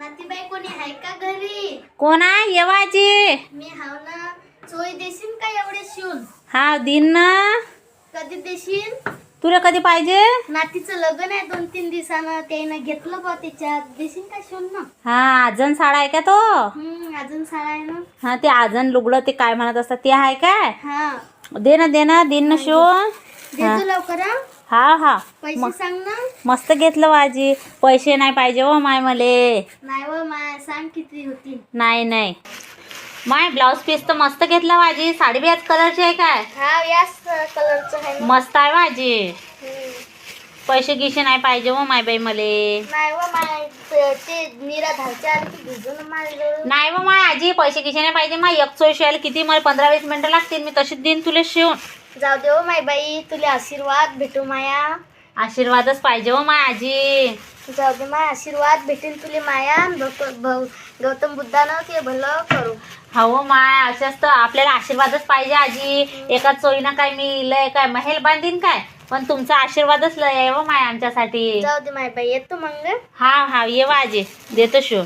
नातीबाई कोणी आहे का घरी? कोण आहे? येवाजी मी हाव ना. चोई देशील का एवढे शिवून? हा दिन ना. कधी देशील? तुला कधी पाहिजे? नातीचं लग्न आहे दोन तीन दिवसानं. त्यानं घेतलं बा त्याच्यात. देशील का शिवून ना हा आजन साडा आहे का तो? हम्म अजून साडा आहे ना. हा ते आजन लुगडं ते काय म्हणत असतात ते आहे काय? हा. दे ना दे ना दिन ना शिवून. देतो लवकर हा. हा हा. पैसे सांग ना. मस्त घेतलं वाजी पैसे नाही पाहिजे हो माय मले. नाही व माय सांग किती होतील. नाही नाही. माय ब्लाऊज पीस तर मस्त घेतला वाजी साडी बी याच कलरची आहे काय? हा याच कलरचं आहे ना. मस्त आहे वाजी हम्म. पैसे गिसे नाही पाहिजे हो माय बाई मले. नाही व माय ते- निरा धावच्या भिजून नाही हो माय आजी पैसे नाही पाहिजे. माय एक चोय शिवायला किती? मला पंधरा वीस मिनिटं लागतील. मी तशीच देईन तुला शिवून. जाऊ दे हो माय बाई. तुला आशीर्वाद भेटू माया. आशीर्वादच पाहिजे हो माय आजी. जाऊ दे माय. आशीर्वाद भेटेल तुले माया. आणि भक- भव- गौतम बुद्धानं ते भलं करू. हो माय. अशाच तर आपल्याला आशीर्वादच पाहिजे आजी. एका चोईनं काय मी लय काय महेल बांधीन काय? पण तुमचा आशीर्वादच लय आहे हो माय आमच्यासाठी. जाऊ दे माय बाई येतो मग. हा हा ये आजी देतो शिव